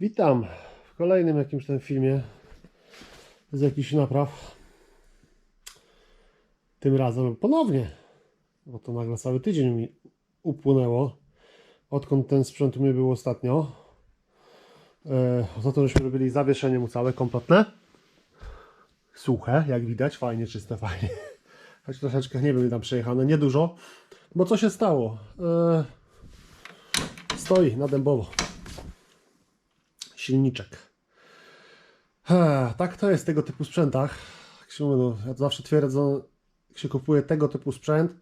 Witam w kolejnym jakimś tam filmie z jakichś napraw. Tym razem ponownie, bo to nagle cały tydzień mi upłynęło, odkąd ten sprzęt u mnie był ostatnio. E, za to, żeśmy robili zawieszenie mu całe, kompletne. Suche, jak widać, fajnie, czyste, fajnie. Choć troszeczkę, nie wiem, tam przejechane, niedużo. Bo co się stało? E, stoi na dębowo silniczek. Tak to jest w tego typu sprzętach. Mówi, no, ja zawsze twierdzę, jak się kupuje tego typu sprzęt,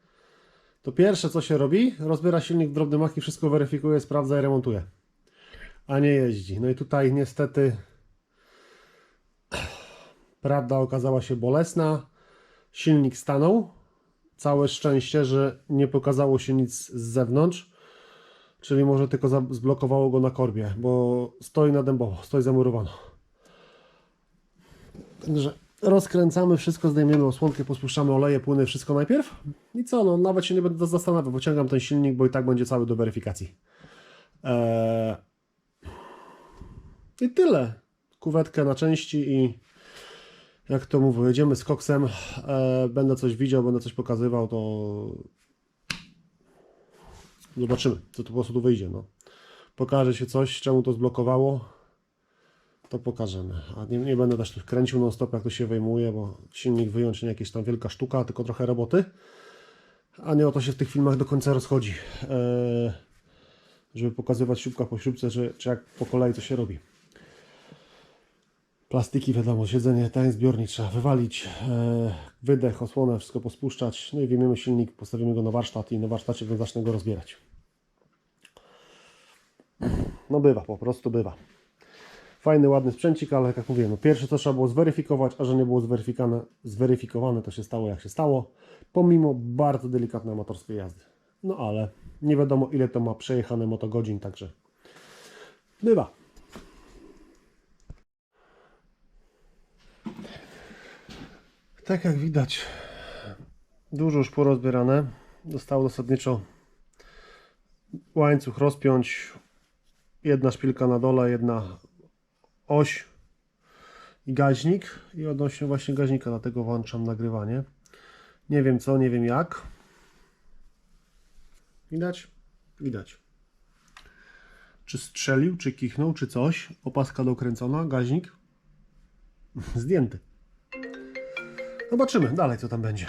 to pierwsze co się robi, rozbiera silnik w drobny mach i wszystko weryfikuje, sprawdza i remontuje. A nie jeździ. No i tutaj niestety prawda okazała się bolesna. Silnik stanął. Całe szczęście, że nie pokazało się nic z zewnątrz. Czyli może tylko zblokowało go na korbie, bo stoi na dębowo, stoi zamurowano. Także rozkręcamy wszystko, zdejmiemy osłonkę, pospuszczamy oleje, płyny, wszystko najpierw. I co, no nawet się nie będę zastanawiał, wyciągam ten silnik, bo i tak będzie cały do weryfikacji. Eee... I tyle. Kuwetkę na części i jak to mówię, jedziemy z koksem. Eee, będę coś widział, będę coś pokazywał, to Zobaczymy, co tu po prostu tu wyjdzie. No. Pokaże się coś, czemu to zblokowało, to pokażemy. A nie, nie będę też kręcił non stop, jak to się wyjmuje, bo silnik wyjąć nie jakieś tam wielka sztuka, tylko trochę roboty. A nie o to się w tych filmach do końca rozchodzi. Eee, żeby pokazywać śrubka po śrubce, czy, czy jak po kolei to się robi. Plastiki, wiadomo, siedzenie, ten zbiornik trzeba wywalić, e, wydech, osłonę, wszystko pospuszczać, no i wyjmiemy silnik, postawimy go na warsztat i na warsztacie go zacznę go rozbierać. No bywa, po prostu bywa. Fajny, ładny sprzęcik, ale jak mówiłem, no pierwsze co trzeba było zweryfikować, a że nie było zweryfikowane, zweryfikowane to się stało jak się stało, pomimo bardzo delikatnej amatorskiej jazdy. No ale nie wiadomo ile to ma przejechane motogodzin, także bywa. Tak jak widać, dużo już porozbierane. Zostało zasadniczo łańcuch rozpiąć. Jedna szpilka na dole, jedna oś i gaźnik. I odnośnie właśnie gaźnika, dlatego włączam nagrywanie. Nie wiem co, nie wiem jak. Widać? Widać. Czy strzelił, czy kichnął, czy coś. Opaska dokręcona, gaźnik zdjęty. Zobaczymy dalej, co tam będzie.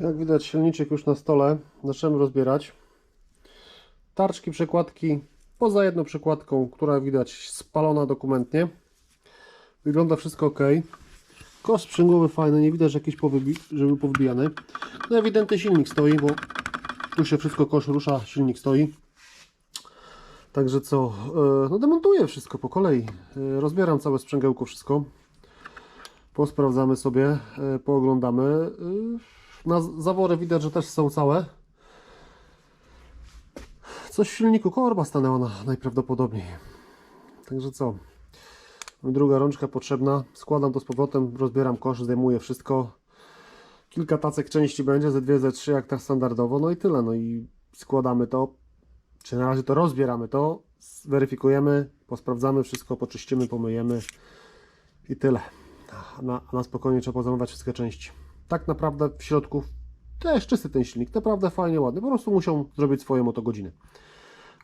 Jak widać, silniczek już na stole. Zaczynamy rozbierać. Tarczki, przekładki. Poza jedną przekładką, która widać spalona dokumentnie. Wygląda wszystko ok. Kosz sprzęgłowy fajny, nie widać jakiś powybi że był powybijany. No ewidentnie silnik stoi, bo tu się wszystko kosz rusza, silnik stoi. Także co, e, no demontuję wszystko po kolei. E, Rozbieram całe sprzęgiełko, wszystko. Posprawdzamy sobie, e, pooglądamy. Na zawory widać, że też są całe. Coś w silniku, korba stanęła na, najprawdopodobniej. Także co, druga rączka potrzebna. Składam to z powrotem, rozbieram kosz, zdejmuję wszystko. Kilka tacek części będzie, ze dwie, ze trzy, jak tak standardowo. No i tyle. No i składamy to czy na razie to rozbieramy to, weryfikujemy, posprawdzamy wszystko, poczyścimy, pomyjemy i tyle. Na, na spokojnie trzeba pozamywać wszystkie części. Tak naprawdę w środku też czysty ten silnik, naprawdę fajnie, ładny. Po prostu muszą zrobić swoje motogodziny.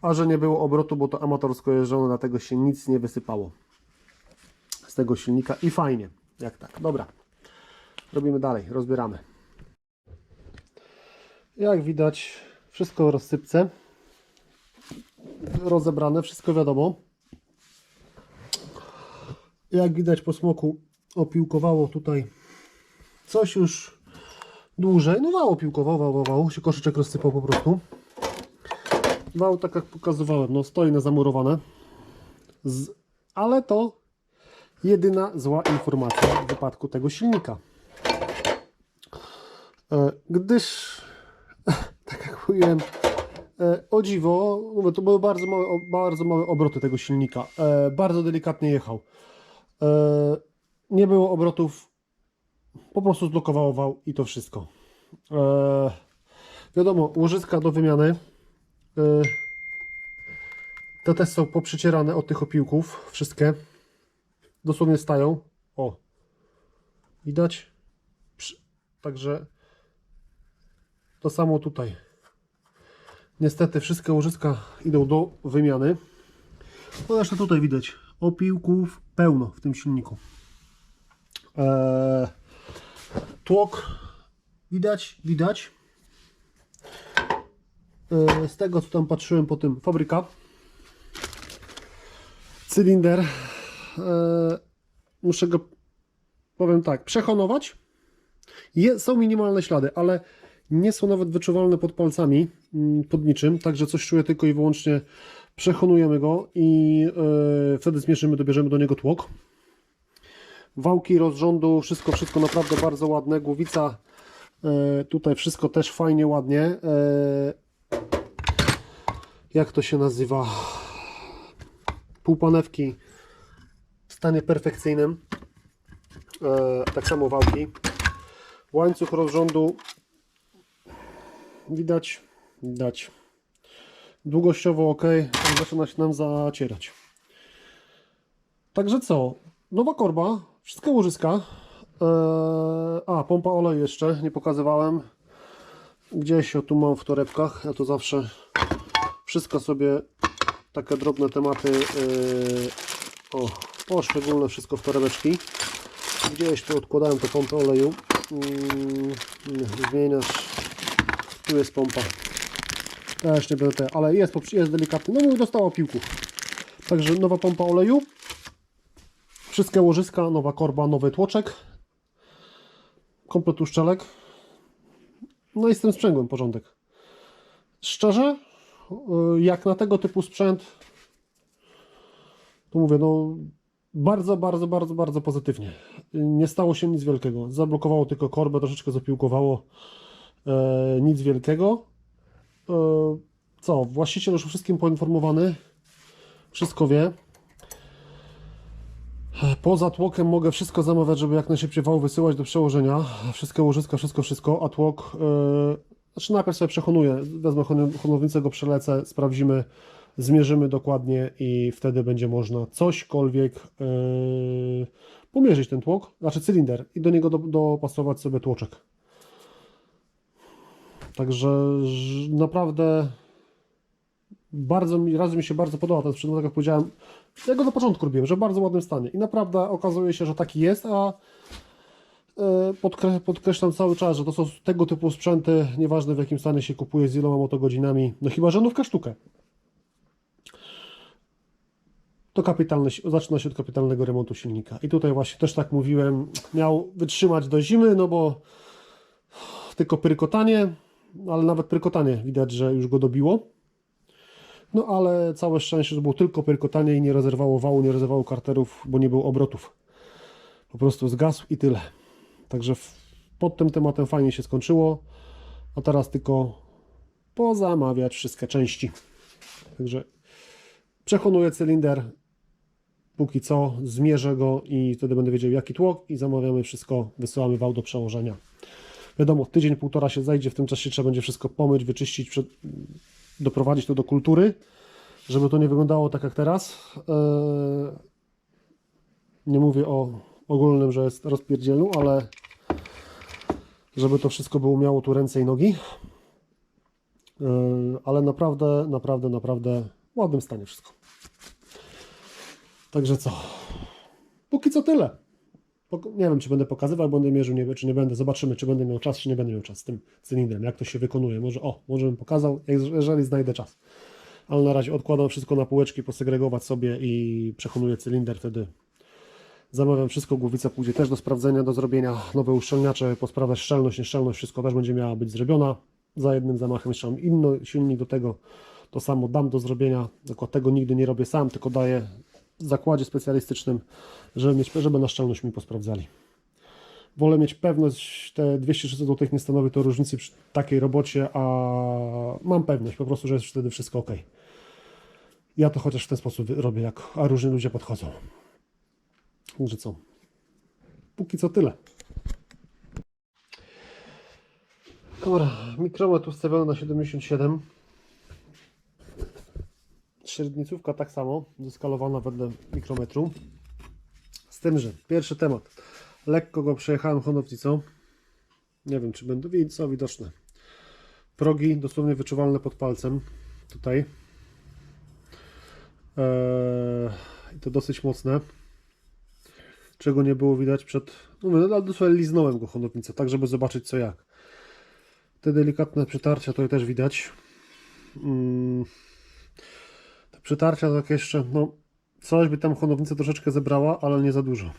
A że nie było obrotu, bo to amatorsko jeżdżone, dlatego się nic nie wysypało z tego silnika i fajnie, jak tak. Dobra, robimy dalej, rozbieramy. Jak widać, wszystko w rozsypce rozebrane, wszystko wiadomo. Jak widać po smoku opiłkowało tutaj coś już dłużej. No wał opiłkował, wał, wał, się koszyczek rozsypał po prostu. Wał, tak jak pokazywałem, no stoi na zamurowane. Z... Ale to jedyna zła informacja w wypadku tego silnika. E, Gdyż, tak jak mówiłem, O dziwo, mówię, to były bardzo małe, bardzo małe obroty tego silnika. E, bardzo delikatnie jechał. E, nie było obrotów, po prostu zblokowało wał i to wszystko. E, Wiadomo, łożyska do wymiany. Te też są poprzycierane od tych opiłków. Wszystkie. Dosłownie stają. O. Widać? Także to samo tutaj. Niestety wszystkie łożyska idą do wymiany. No jeszcze tutaj widać opiłków pełno w tym silniku. Eee, tłok widać, widać. Eee, z tego co tam patrzyłem po tym fabryka. Cylinder. Eee, muszę go, powiem tak, przehonować. Je, są minimalne ślady, ale nie są nawet wyczuwalne pod palcami, mm, pod niczym, także coś czuję tylko i wyłącznie przechonujemy go i e, wtedy zmierzymy, dobierzemy do niego tłok. Wałki rozrządu, wszystko, wszystko naprawdę bardzo ładne. Głowica e, tutaj wszystko też fajnie, ładnie. E, jak to się nazywa? Półpanewki w stanie perfekcyjnym. E, tak samo wałki. Łańcuch rozrządu widać, widać. Długościowo ok, zaczyna się nam zacierać. Także co? Nowa korba, wszystkie łożyska. Eee, a, pompa oleju jeszcze, nie pokazywałem. Gdzieś o tu mam w torebkach. Ja to zawsze wszystko sobie, takie drobne tematy, eee, o, poszczególne wszystko w torebeczki. Gdzieś tu odkładałem tę pompę oleju. Nie, zmieniasz. Tu jest pompa. Też nie będę te, ale jest, jest delikatny. No mówię, dostała piłków. Także nowa pompa oleju. Wszystkie łożyska, nowa korba, nowy tłoczek. Komplet uszczelek. No i z tym sprzęgłem porządek. Szczerze, yy, jak na tego typu sprzęt, to mówię, no bardzo, bardzo, bardzo, bardzo pozytywnie. Nie stało się nic wielkiego. Zablokowało tylko korbę, troszeczkę zapiłkowało. E, nic wielkiego. E, co? Właściciel już wszystkim poinformowany. Wszystko wie. Poza tłokiem mogę wszystko zamawiać, żeby jak najszybciej wał wysyłać do przełożenia. Wszystkie łożyska, wszystko, wszystko. A tłok, e, znaczy najpierw sobie przehonuję. Wezmę hon- honownicę, go przelecę, sprawdzimy, zmierzymy dokładnie i wtedy będzie można cośkolwiek e, pomierzyć ten tłok, znaczy cylinder i do niego do, dopasować sobie tłoczek. Także naprawdę bardzo mi, raz mi się bardzo podoba ten sprzęt, tak jak powiedziałem, ja go na początku robiłem, że w bardzo ładnym stanie i naprawdę okazuje się, że taki jest, a e, podkre, podkreślam cały czas, że to są tego typu sprzęty, nieważne w jakim stanie się kupuje, z iloma motogodzinami, no chyba, że nówkę sztukę. To kapitalny, zaczyna się od kapitalnego remontu silnika. I tutaj właśnie też tak mówiłem, miał wytrzymać do zimy, no bo tylko pyrkotanie, ale nawet pyrkotanie widać, że już go dobiło. No ale całe szczęście, że było tylko pyrkotanie i nie rezerwowało wału, nie rezerwowało karterów, bo nie było obrotów. Po prostu zgasł i tyle. Także pod tym tematem fajnie się skończyło, a teraz tylko pozamawiać wszystkie części. Także przehonuję cylinder, póki co zmierzę go i wtedy będę wiedział jaki tłok i zamawiamy wszystko, wysyłamy wał do przełożenia. Wiadomo, tydzień, półtora się zajdzie, w tym czasie trzeba będzie wszystko pomyć, wyczyścić, przed, doprowadzić to do kultury, żeby to nie wyglądało tak jak teraz. Eee, nie mówię o ogólnym, że jest rozpierdzielu, ale żeby to wszystko było miało tu ręce i nogi. Eee, ale naprawdę, naprawdę, naprawdę w ładnym stanie wszystko. Także co? Póki co tyle. Nie wiem, czy będę pokazywał, będę mierzył, nie czy nie będę. Zobaczymy, czy będę miał czas, czy nie będę miał czas z tym cylindrem, jak to się wykonuje. Może, o, może bym pokazał, jeżeli znajdę czas. Ale na razie odkładam wszystko na półeczki, posegregować sobie i przechonuję cylinder, wtedy zamawiam wszystko, głowica pójdzie też do sprawdzenia, do zrobienia, nowe uszczelniacze, posprawdzać szczelność, nieszczelność, wszystko też będzie miała być zrobiona za jednym zamachem. Jeszcze mam inny silnik do tego, to samo dam do zrobienia, tylko tego nigdy nie robię sam, tylko daję zakładzie specjalistycznym, żeby, mieć, żeby na szczelność mi posprawdzali. Wolę mieć pewność, te 200-300 zł nie stanowi to różnicy przy takiej robocie, a mam pewność po prostu, że jest wtedy wszystko ok. Ja to chociaż w ten sposób robię, jak, a różni ludzie podchodzą. Także co? Póki co tyle. Dobra, mikrometr ustawiony na 77. Średnicówka tak samo, zeskalowana wedle mikrometru. Z tym, że pierwszy temat. Lekko go przejechałem honownicą. Nie wiem, czy będą są widoczne. Progi dosłownie wyczuwalne pod palcem. Tutaj. Eee, to dosyć mocne. Czego nie było widać przed. No, no, dosłownie liznąłem go honownicą, tak żeby zobaczyć co jak. Te delikatne przytarcia tutaj też widać. Mm. Przytarcia tak jeszcze, no coś by tam honownica troszeczkę zebrała, ale nie za dużo.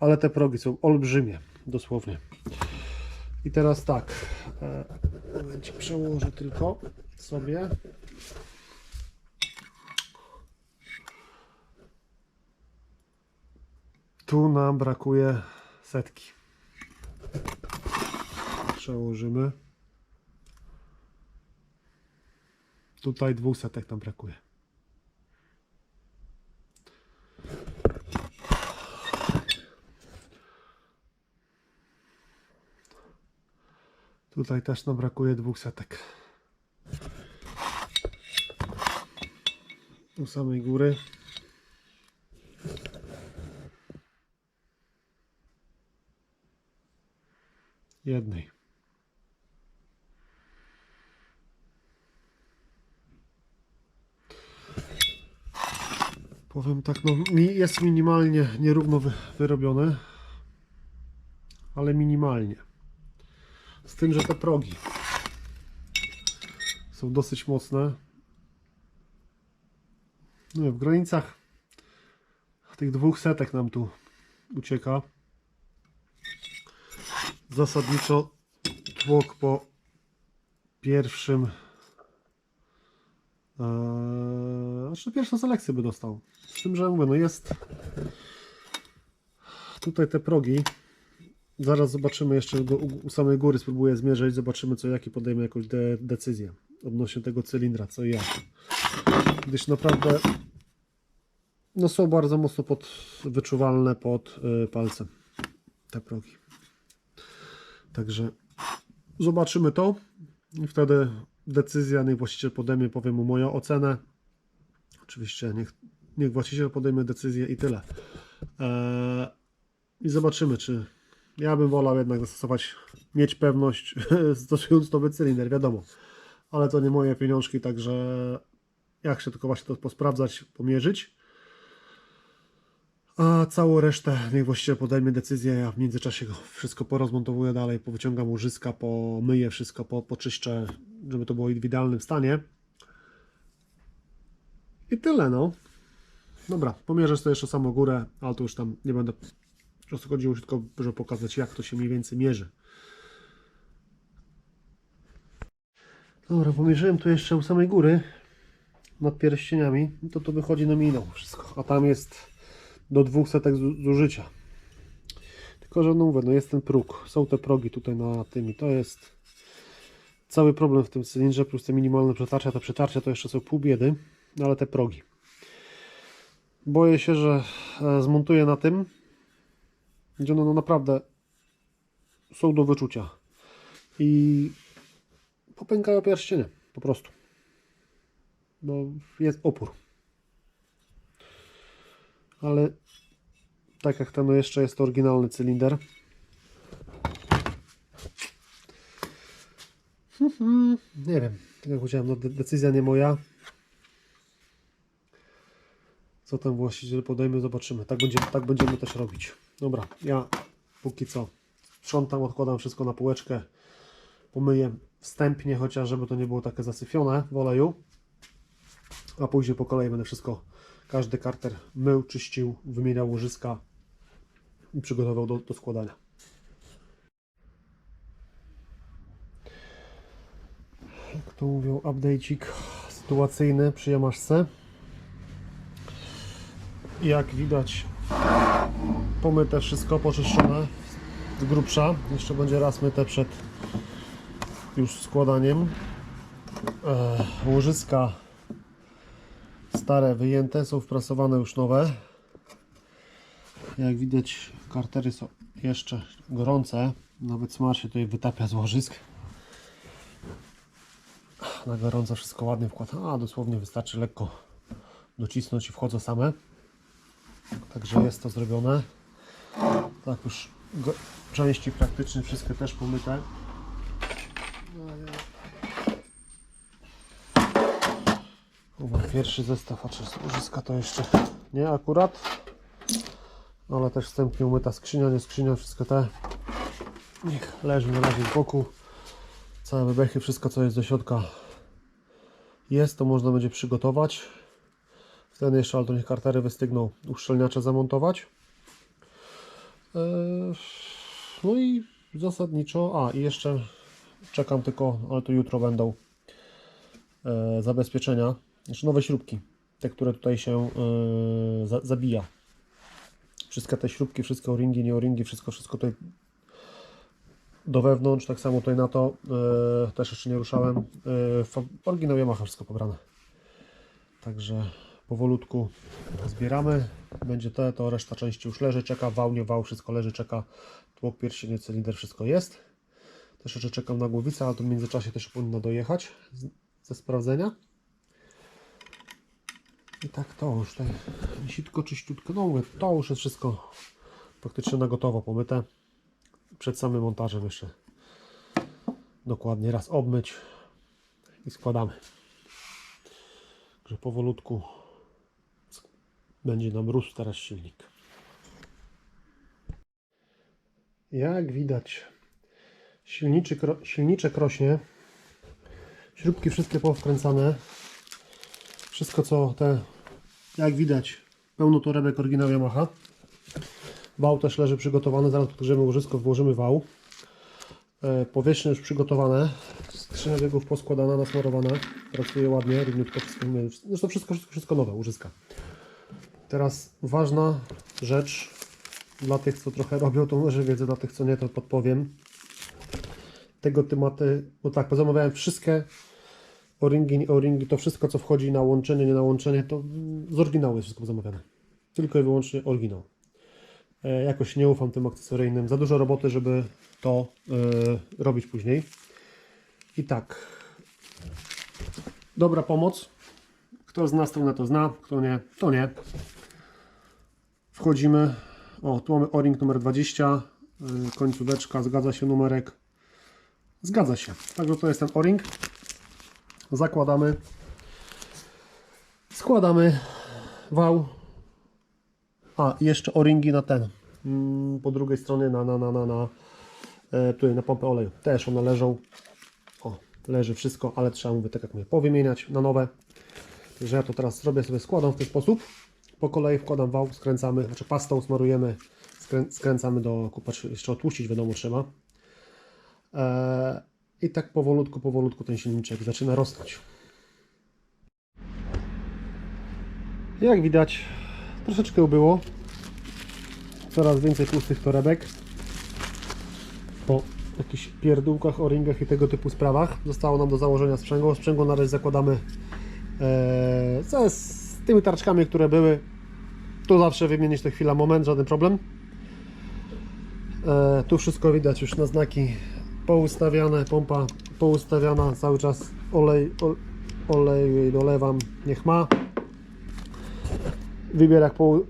Ale te progi są olbrzymie, dosłownie. I teraz tak, e, momencik przełożę tylko sobie. Tu nam brakuje setki. Przełożymy. Tutaj dwóch setek nam brakuje. Tutaj też nam brakuje dwóch setek. U samej góry. Jednej. Powiem tak, no jest minimalnie nierówno wy, wyrobione, ale minimalnie. Z tym, że te progi są dosyć mocne. No, w granicach tych dwóch setek nam tu ucieka. Zasadniczo tłok po pierwszym Eee, znaczy pierwszą selekcję by dostał. Z tym, że mówię, no jest tutaj te progi. Zaraz zobaczymy jeszcze do, u, samej góry, spróbuję zmierzyć, zobaczymy co, jaki podejmę jakąś de, decyzję odnośnie tego cylindra, co i jak. Gdyż naprawdę no są bardzo mocno pod, wyczuwalne pod y, palcem te progi. Także zobaczymy to i wtedy decyzja, niech właściciel podejmie, powiem mu moją ocenę. Oczywiście niech, niech właściciel podejmie decyzję i tyle. Eee, I zobaczymy, czy ja bym wolał jednak zastosować, mieć pewność, stosując nowy cylinder, wiadomo. Ale to nie moje pieniążki, także ja chcę tylko właśnie to posprawdzać, pomierzyć. A całą resztę niech właściciel podejmie decyzję, ja w międzyczasie go wszystko porozmontowuję dalej, powyciągam łożyska, pomyję wszystko, po, poczyszczę, żeby to było w idealnym stanie. I tyle, no. Dobra, pomierzę sobie jeszcze samą górę, ale to już tam nie będę. Prostu chodziło tylko, żeby pokazać, jak to się mniej więcej mierzy. Dobra, pomierzyłem tu jeszcze u samej góry nad pierścieniami, to to wychodzi na minął wszystko, a tam jest do dwóch setek zu- zużycia. Tylko, że no mówię, no jest ten próg, są te progi tutaj na tym i to jest cały problem w tym cylindrze, plus te minimalne przetarcia, te przetarcia to jeszcze są pół biedy, no ale te progi. Boję się, że e, zmontuję na tym, gdzie one no naprawdę są do wyczucia i popękają pierścienie, po prostu. Bo jest opór. Ale tak jak ten no jeszcze jest to oryginalny cylinder. Mhm, Nie wiem, tak jak powiedziałem, no de- decyzja nie moja. Co tam właściciel podejmie, zobaczymy. Tak będziemy, tak będziemy też robić. Dobra, ja póki co sprzątam, odkładam wszystko na półeczkę. Pomyję wstępnie, chociaż żeby to nie było takie zasyfione w oleju. A później po kolei będę wszystko, każdy karter mył, czyścił, wymieniał łożyska i przygotował do, do składania. Jak to mówią, update'ik sytuacyjny przy Yamaszce. Jak widać, pomyte wszystko, poczyszczone z grubsza. Jeszcze będzie raz myte przed już składaniem. E, łożyska stare wyjęte, są wprasowane już nowe. Jak widać kartery są jeszcze gorące, nawet smar się tutaj wytapia z łożysk. na gorąco wszystko ładnie wkładam. A dosłownie wystarczy lekko docisnąć i wchodzą same. Także jest to zrobione. Tak już go, części praktycznie wszystkie też pomyte. Chyba pierwszy zestaw, a czy z to jeszcze nie akurat. Ale też wstępnie umyta skrzynia, nie skrzynia, wszystko te. Niech leży na razie z boku. Całe bebechy, wszystko co jest do środka jest, to można będzie przygotować. Wtedy jeszcze, ale to niech kartery wystygną, uszczelniacze zamontować. Eee, No i zasadniczo, a i jeszcze czekam tylko, ale to jutro będą e, zabezpieczenia, jeszcze nowe śrubki, te, które tutaj się e, za, zabija. Wszystkie te śrubki, wszystkie o-ringi, nie o-ringi, wszystko, wszystko tutaj do wewnątrz, tak samo tutaj na to e, też jeszcze nie ruszałem. E, fa- oryginał Yamaha wszystko pobrane. Także powolutku zbieramy. Będzie te, to reszta części już leży, czeka wał, nie wał, wszystko leży, czeka tłok, pierścienie, cylinder, wszystko jest. Też jeszcze czekam na głowicę, ale to w międzyczasie też powinno dojechać ze sprawdzenia. I tak to już tutaj sitko czyściutko, no mówię, to już jest wszystko praktycznie na gotowo pomyte. Przed samym montażem jeszcze dokładnie raz obmyć i składamy. Także powolutku będzie nam rósł teraz silnik. Jak widać, silniczek, ro- silniczek rośnie. Śrubki wszystkie powkręcane. Wszystko co te, jak widać, pełno torebek oryginał Yamaha. Wał też leży przygotowany, zaraz podgrzemy łożysko, włożymy wał. E, Powierzchnie już przygotowane. Skrzynia biegów poskładana, nasmarowana. Pracuje ładnie, równiutko wszystko. Zresztą wszystko, wszystko, wszystko nowe, łożyska. Teraz ważna rzecz dla tych, co trochę robią, to może wiedzę, dla tych, co nie, to podpowiem. Tego tematy, bo tak, pozamawiałem wszystkie o-ringi, nie o-ringi, to wszystko, co wchodzi na łączenie, nie na łączenie, to z oryginału jest wszystko pozamawiane. Tylko i wyłącznie oryginał. E, Jakoś nie ufam tym akcesoryjnym. Za dużo roboty, żeby to e, robić później. I tak. Dobra pomoc. Kto zna stronę, to zna. Kto nie, to nie. Wchodzimy. O, tu mamy o-ring numer 20. y, Końcóweczka, zgadza się numerek. Zgadza się. Także to jest ten o-ring. Zakładamy. Składamy wał. A, jeszcze o-ringi na ten. Mm, Po drugiej stronie na, na, na, na, na e, tutaj na pompę oleju. Też one leżą. O, leży wszystko, ale trzeba mówię, tak jak mówię, powymieniać na nowe. Także ja to teraz zrobię, sobie składam w ten sposób. Po kolei wkładam wał, skręcamy, znaczy pastą smarujemy, skrę, skręcamy do kupacz, jeszcze otłuścić wiadomo trzeba. E, I tak powolutku, powolutku ten silniczek zaczyna rosnąć. Jak widać, troszeczkę ubyło. Coraz więcej pustych torebek. Po jakichś pierdółkach, o-ringach i tego typu sprawach. Zostało nam do założenia sprzęgło. Sprzęgło na razie zakładamy e, z tymi tarczkami, które były. Tu zawsze wymienić to chwila, moment, żaden problem. E, tu wszystko widać już na znaki. Poustawiane, pompa poustawiana, cały czas olej, ol, oleju jej dolewam, niech ma. Wybierak pou,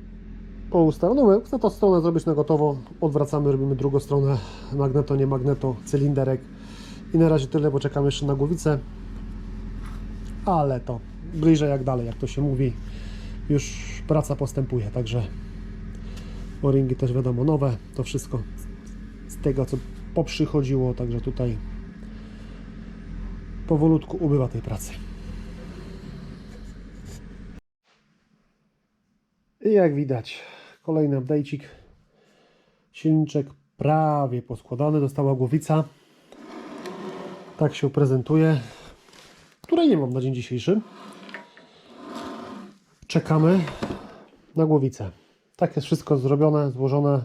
poustawiony, no, chcę tą stronę zrobić na gotowo, odwracamy, robimy drugą stronę, magneto, nie magneto, cylinderek. I na razie tyle, bo czekam jeszcze na głowicę, ale to bliżej jak dalej, jak to się mówi, już praca postępuje, także o-ringi też wiadomo nowe, to wszystko z tego co poprzychodziło, także tutaj powolutku ubywa tej pracy. I jak widać, kolejny update'cik. Silniczek prawie poskładany, dostała głowica. Tak się prezentuje, której nie mam na dzień dzisiejszy. Czekamy na głowicę. Tak jest wszystko zrobione, złożone.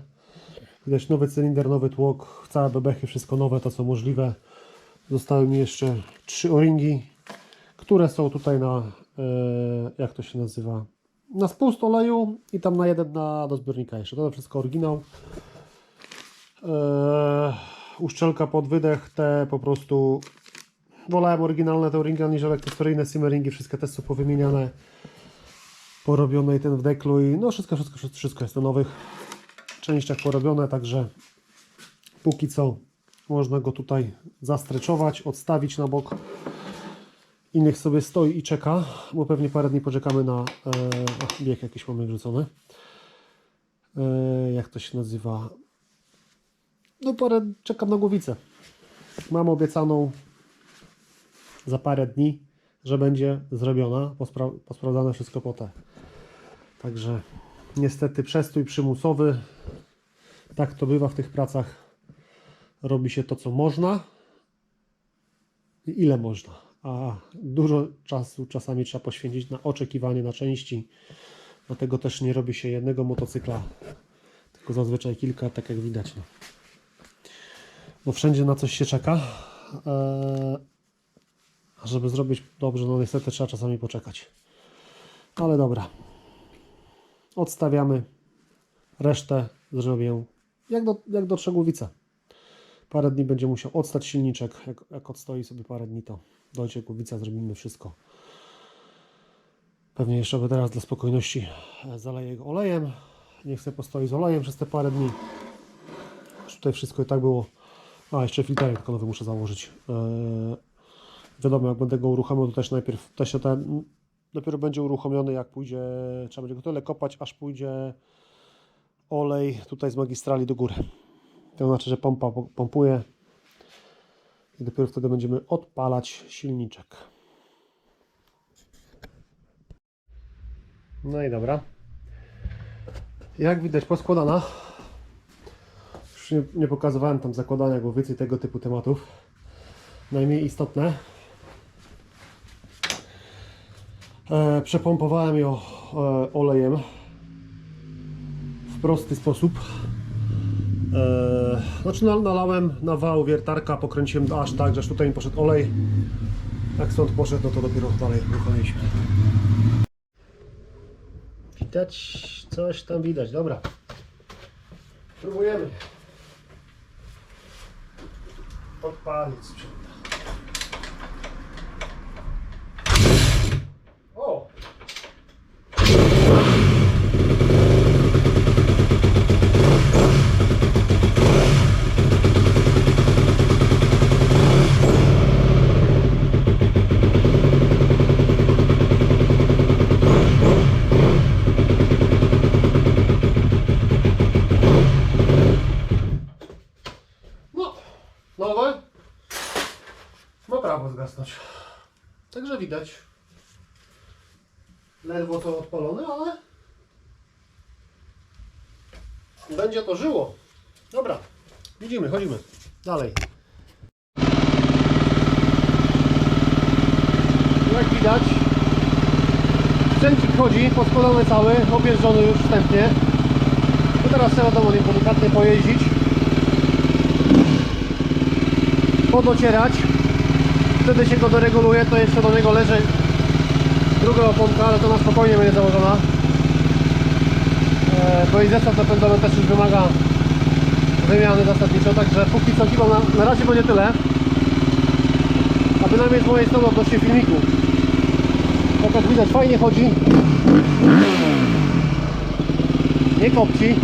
Widać nowy cylinder, nowy tłok, całe bebechy, wszystko nowe, to co możliwe. Zostały mi jeszcze trzy o-ringi, które są tutaj na, e, jak to się nazywa, na spust oleju i tam na jeden na, do zbiornika jeszcze. To wszystko oryginał. E, uszczelka pod wydech, te po prostu wolałem oryginalne te ringi aniżeli testoryjne simmeringi, wszystkie te są powymieniane, porobione i ten w deklu i no wszystko, wszystko, wszystko, wszystko jest na nowych częściach porobione, także póki co można go tutaj zastreczować, odstawić na bok i niech sobie stoi i czeka, bo pewnie parę dni poczekamy na e, ach, bieg jakiś mamy wrzucony. E, jak to się nazywa? No parę, czekam na głowicę. Mam obiecaną za parę dni, że będzie zrobiona, pospra posprawdzane wszystko po te. Także niestety przestój przymusowy. Tak to bywa w tych pracach. Robi się to, co można i ile można. A dużo czasu czasami trzeba poświęcić na oczekiwanie na części. Dlatego też nie robi się jednego motocykla, tylko zazwyczaj kilka, tak jak widać. No. Bo wszędzie na coś się czeka. Eee, a żeby zrobić dobrze, no niestety trzeba czasami poczekać. Ale dobra. Odstawiamy. Resztę zrobię jak do, jak do Trzegłowica. Parę dni będzie musiał odstać silniczek. Jak, jak odstoi sobie parę dni, to dojdzie Głowica, zrobimy wszystko. Pewnie jeszcze by teraz dla spokojności e, zaleję go olejem. Niech sobie postoi z olejem przez te parę dni. Tutaj wszystko i tak było. A, jeszcze filtrek tylko nowy muszę założyć. Eee, wiadomo, jak będę go uruchamiał, to też najpierw też ten, dopiero będzie uruchomiony, jak pójdzie, trzeba będzie go tyle kopać, aż pójdzie olej tutaj z magistrali do góry. To znaczy, że pompa pompuje i dopiero wtedy będziemy odpalać silniczek. No i dobra. Jak widać poskładana. Już nie, nie pokazywałem tam zakładania głowicy i tego typu tematów. Najmniej istotne. E, przepompowałem ją e, olejem w prosty sposób. E, znaczy nal- nalałem na wał wiertarka, pokręciłem aż tak, że aż tutaj mi poszedł olej. Jak stąd poszedł, no to dopiero dalej uruchomiliśmy. Widać, coś tam widać, dobra. Próbujemy. Odpalić sprzęt. O! No, nowe. Ma prawo zgasnąć. Także widać. Ledwo to odpalone, ale będzie to żyło. Dobra, widzimy, chodzimy. Dalej. Jak widać, sprzęcik chodzi, poskładany cały, objeżdżony już wstępnie. To teraz trzeba do nim delikatnie pojeździć. podocierać. Wtedy się go doreguluje, to jeszcze do niego leży druga oponka, ale to na spokojnie będzie założona. E, bo i zestaw napędowy też już wymaga wymiany zasadniczo, także póki co chyba na, na razie będzie tyle. A bynajmniej z mojej strony odnośnie filmiku. Tak jak widać fajnie chodzi. Nie kopci.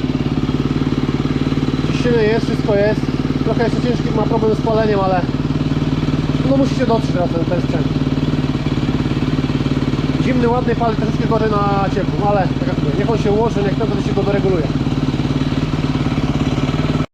Ciśnienie jest, wszystko jest. Trochę jeszcze ciężki ma problem z paleniem, ale no musicie dotrzeć na ten, ten sprzęt. Zimny, ładny pali troszeczkę gorzej na ciepłym, ale tak jak mówię, niech on się ułoży, niech to się go doreguluje.